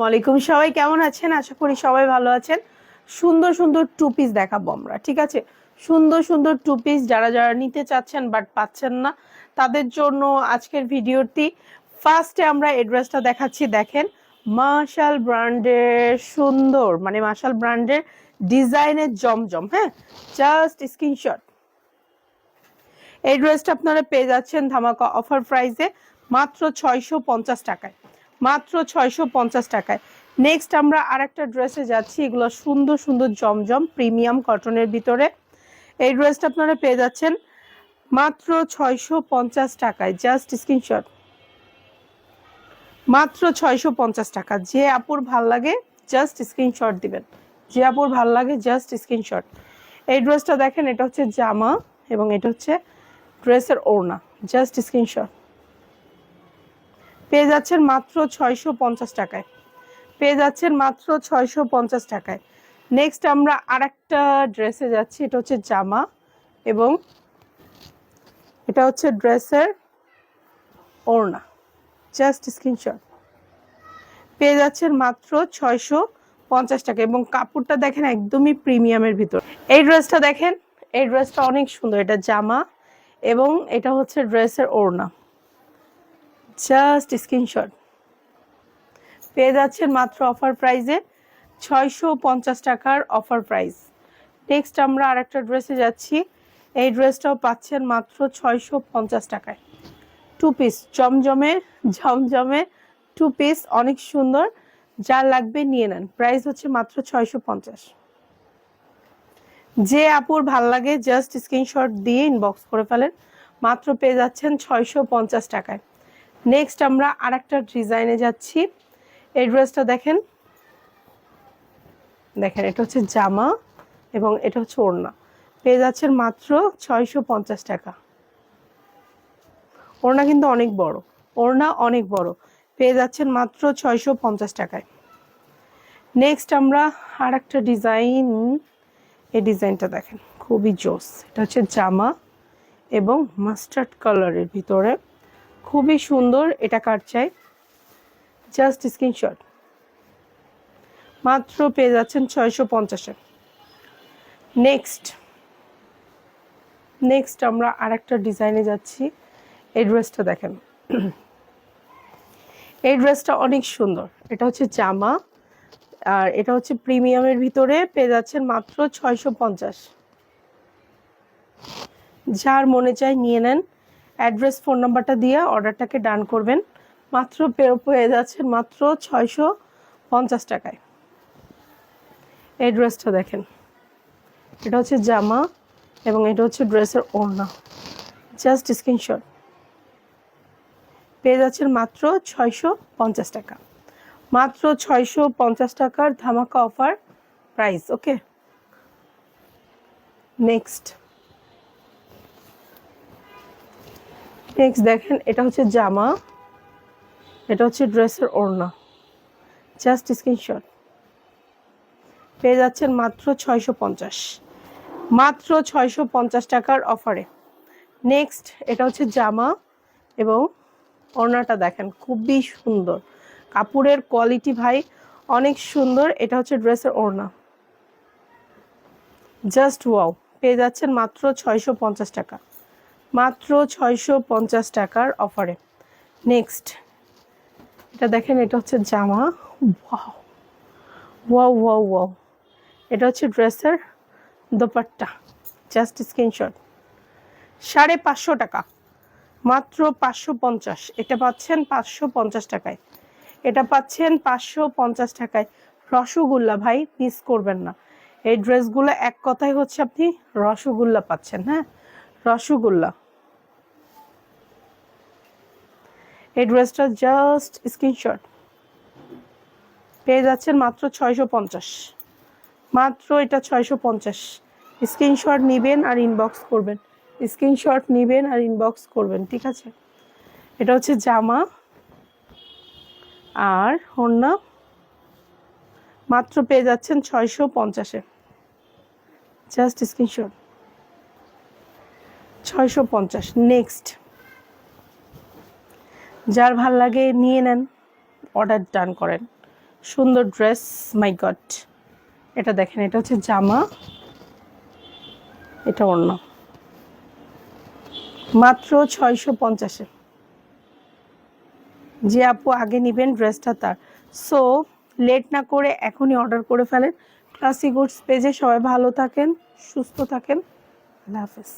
ওয়ালাইকুম সবাই কেমন আছেন? আশা করি সবাই ভালো আছেন। সুন্দর সুন্দর টু পিস দেখাবো আমরা, ঠিক আছে? সুন্দর সুন্দর টু পিস যারা যারা নিতে চাচ্ছেন বাট পাচ্ছেন না, তাদের জন্য আজকের ভিডিওটি। ফার্স্টে আমরা এড্রেসটা দেখাচ্ছি, দেখেন। মার্শাল ব্র্যান্ডের সুন্দর মানে মার্শাল ব্র্যান্ডের ডিজাইনের জমজম হ্যাঁ? জাস্ট স্ক্রিনশট এই ড্রেসটা আপনারা পেয়ে যাচ্ছেন ধামাকা অফার প্রাইসে মাত্র ছয়শো পঞ্চাশ টাকায়। মাত্র ছয়শো পঞ্চাশ টাকায়। নেক্সট আমরা আরেকটা ড্রেসে যাচ্ছি, এগুলো সুন্দর সুন্দর, জমজম প্রিমিয়াম কটনের ভিতরে। এই ড্রেসটা আপনারা পেয়ে যাচ্ছেন মাত্র ছয়শো পঞ্চাশ টাকায়। জাস্ট স্ক্রিনশট মাত্র ছয়শো পঞ্চাশ টাকা। যে আপুর ভালো লাগে জাস্ট স্ক্রিনশট দিবেন। যে আপুর ভালো লাগে জাস্ট স্ক্রিনশট এই ড্রেসটা দেখেন, এটা হচ্ছে জামা এবং এটা হচ্ছে ড্রেসের ওড়না। জাস্ট স্ক্রিনশট পেয়ে যাচ্ছেন মাত্র ছয়শো পঞ্চাশ টাকায়। পেয়ে যাচ্ছেন মাত্র ছয়শো পঞ্চাশ টাকায়। নেক্সট আমরা আর একটা ড্রেসে যাচ্ছি, এটা হচ্ছে জামা এবং এটা হচ্ছে ড্রেসের ওড়না। জাস্ট স্ক্রিনশট পেয়ে যাচ্ছেন মাত্র ছয়শো পঞ্চাশ টাকা এবং কাপড়টা দেখেন একদমই প্রিমিয়ামের ভিতর। এই ড্রেসটা দেখেন, এই ড্রেসটা অনেক সুন্দর, এটা জামা এবং এটা হচ্ছে ড্রেসের ওড়না। Just screenshot. পেয়ে যাচ্ছেন মাত্র অফার প্রাইসে ছয়শো পঞ্চাশ টাকার অফার প্রাইস। নেক্সট আমরা আরেকটা ড্রেসে যাচ্ছি। এই ড্রেসটাও পাচ্ছেন মাত্র ছয়শো পঞ্চাশ টাকায়। টু পিস জমজমে জমজমে টু পিস অনেক সুন্দর। যা লাগবে নিয়ে নেন। প্রাইস হচ্ছে মাত্র ছয়শো পঞ্চাশ। যে আপুর ভালো লাগে, জাস্ট স্ক্রিনশট দিয়ে ইনবক্স করে ফেলেন। মাত্র পেয়ে যাচ্ছেন ছয়শো পঞ্চাশ টাকায়। নেক্সট আমরা আরেকটা ডিজাইনে যাচ্ছি। এই ড্রেসটা দেখেন। দেখেন, এটা হচ্ছে জামা এবং এটা হচ্ছে ওড়না। পেয়ে যাচ্ছেন মাত্র ছয়শো পঞ্চাশ টাকা। ওড়না কিন্তু অনেক বড়। ওড়না অনেক বড়। পেয়ে যাচ্ছেন মাত্র ছয়শো পঞ্চাশ টাকায়। নেক্সট আমরা আর একটা ডিজাইন এই ডিজাইনটা দেখেন, খুবই জোস। এটা হচ্ছে জামা এবং মাস্টার্ড কালারের ভিতরে। খুবই সুন্দর এটা কার চাই। জাস্ট স্ক্রিনশট মাত্র পেয়ে যাচ্ছেন ছয়শো পঞ্চাশে। নেক্সট নেক্সট আমরা আরেকটা ডিজাইনে যাচ্ছি। এই ড্রেসটা দেখেন। এই ড্রেসটা অনেক সুন্দর। এটা হচ্ছে জামা। আর এটা হচ্ছে প্রিমিয়ামের ভিতরে পেয়ে যাচ্ছেন মাত্র ছয়শো পঞ্চাশ। যার মনে চায় নিয়ে নেন। অ্যাড্রেস, ফোন নাম্বারটা দিয়ে অর্ডারটাকে ডান করবেন। মাত্র পেয়ে যাচ্ছেন মাত্র ছয়শো পঞ্চাশ টাকায়। এই ড্রেসটা দেখেন। এটা হচ্ছে জামা এবং এটা হচ্ছে ড্রেসের ওড়না। Just screenshot. পেয়ে যাচ্ছেন মাত্র ছয়শো পঞ্চাশ টাকা। মাত্র ছয়শো পঞ্চাশ টাকার ধামাকা offer price, okay? Next. Next দেখেন, এটা হচ্ছে জামা, এটা হচ্ছে ড্রেসের ওড়না। জাস্ট স্ক্রিনশট পেয়ে যাচ্ছেন মাত্র ছয়শো পঞ্চাশ। মাত্র ছয়শো পঞ্চাশ টাকার অফারে। নেক্সট এটা হচ্ছে জামা এবং ওড়নাটা দেখেন, খুবই সুন্দর। কাপড়ের কোয়ালিটি ভাই, অনেক সুন্দর, এটা হচ্ছে ড্রেসের ওড়না। জাস্ট ওয়াও পেয়ে যাচ্ছেন মাত্র ছয়শো পঞ্চাশ টাকা। মাত্র ছয়শো পঞ্চাশ টাকার অফারে। নেক্সট এটা দেখেন, এটা হচ্ছে জামা। ওয়াও ওয়াও ওয়াও এটা হচ্ছে ড্রেসের দোপাট্টা। জাস্ট স্ক্রিনশট সাড়ে পাঁচশো টাকা। মাত্র পাঁচশো পঞ্চাশ। এটা পাচ্ছেন পাঁচশো পঞ্চাশ টাকায়। এটা পাচ্ছেন পাঁচশো পঞ্চাশ টাকায়। রসগোল্লা ভাই মিস করবেন না। এই ড্রেসগুলো এক কথায় হচ্ছে আপনি রসগোল্লা পাচ্ছেন হ্যাঁ? রসগোল্লা। এই ড্রেসটা জাস্ট স্ক্রিনশট পেয়ে যাচ্ছেন মাত্র ছয়শো পঞ্চাশ। মাত্র এটা ছয়শো পঞ্চাশ। স্ক্রিনশট নেবেন আর ইনবক্স করবেন। স্ক্রিনশট নেবেন আর ইনবক্স করবেন, ঠিক আছে? এটা হচ্ছে জামা আর ওড়না। মাত্র পেয়ে যাচ্ছেন ছয়শো পঞ্চাশে। জাস্ট স্ক্রিনশট ছয়শো পঞ্চাশ। নেক্সট যার ভালো লাগে নিয়ে নেন অর্ডার ডান করেন। সুন্দর ড্রেস মাই গড এটা দেখেন, এটা হচ্ছে জামা। এটা অন্য। মাত্র ছয়শো পঞ্চাশে। যে আপু আগে নেবেন ড্রেসটা তার। সো লেট না করে এখনই অর্ডার করে ফেলেন। ক্লাসিক গুডস পেজে সবাই ভালো থাকেন, সুস্থ থাকেন। আল্লাহ হাফেজ।